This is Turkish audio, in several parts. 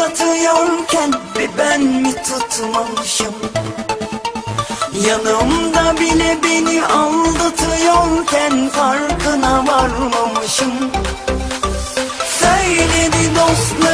ağlatıyorken bir ben mi tutmamışım? Yanımda bile beni aldatıyorken farkına varmamışım. Söyledi dostlar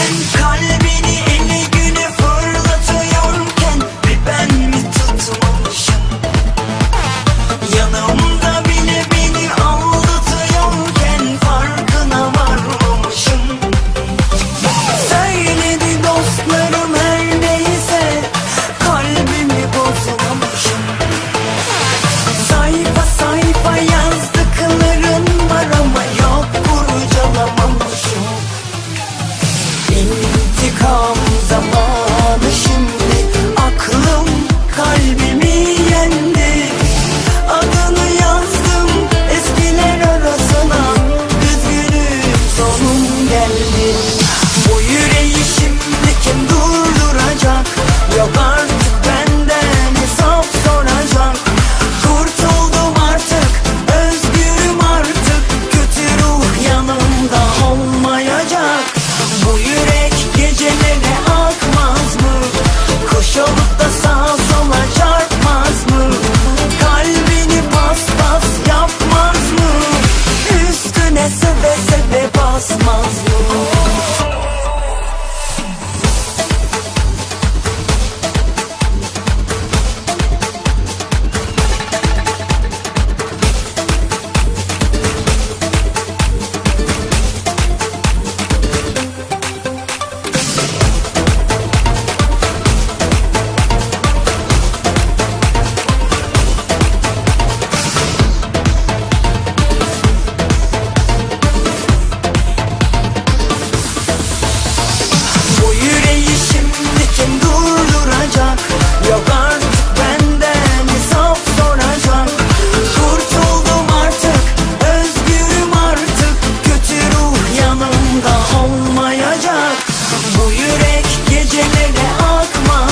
Ben kalbim Tom come on.